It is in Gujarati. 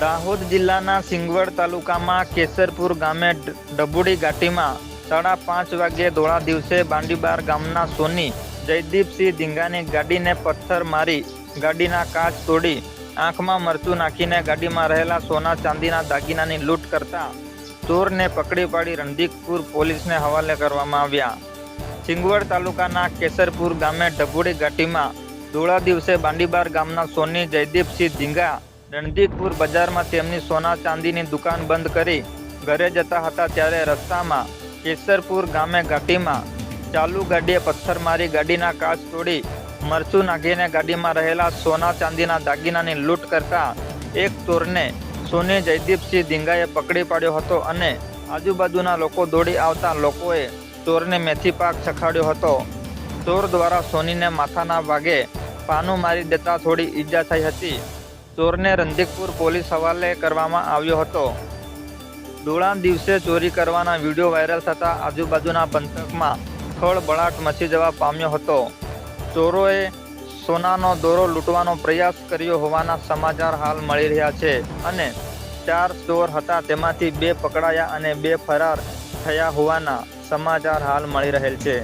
દાહોદ જિલ્લાના સિંગવડ તાલુકામાં કેસરપુર ગામે ડબુડી ઘાટીમાં સાડા પાંચ વાગ્યે ધોળા દિવસે બાંડીબાર ગામના સોની જયદીપસિંહ ધીંગાની ગાડીને પથ્થર મારી ગાડીના કાચ તોડી આંખમાં મરચું નાખીને ગાડીમાં રહેલા સોના ચાંદીના દાગીનાની લૂંટ કરતા ચોરને પકડી પાડી રણદીકપુર પોલીસને હવાલે કરવામાં આવ્યા. સિંગવડ તાલુકાના કેસરપુર ગામે ડભુડી ઘાટીમાં ધોળા દિવસે બાંડીબાર ગામના સોની જયદીપસિંહ ધીંગા રણદીકપુર બજારમાં તેમની સોના ચાંદીની દુકાન બંધ કરી ઘરે જતા હતા ત્યારે રસ્તામાં કેસરપુર ગામે ઘાટીમાં ચાલુ ગાડીએ પથ્થર મારી ગાડીના કાચ તોડી મરચું નાખીને ગાડીમાં રહેલા સોના ચાંદીના દાગીનાની લૂંટ કરતા એક ચોરને સોની જયદીપસિંહ ધીંગાએ પકડી પાડ્યો હતો અને આજુબાજુના લોકો દોડી આવતા લોકોએ ચોરને મેથી પાક ચખાડ્યો હતો. ચોર દ્વારા સોનીને માથાના ભાગે પાનું મારી દેતા થોડી ઈજા થઈ હતી. ચોરને રંધીકપુર પોલીસ હવાલે કરવામાં આવ્યો હતો. ધોળા દિવસે ચોરી કરવાના વીડિયો વાયરલ થતા આજુબાજુના પંથકમાં ખળબળાટ મચી જવા પામ્યો હતો. ચોરોએ સોનાનો દોરો લૂંટવાનો પ્રયાસ કર્યો હોવાના સમાચાર હાલ મળી રહ્યા છે અને ચાર ચોર હતા તેમાંથી બે પકડાયા અને બે ફરાર થયા હોવાના સમાચાર હાલ મળી રહેલ છે.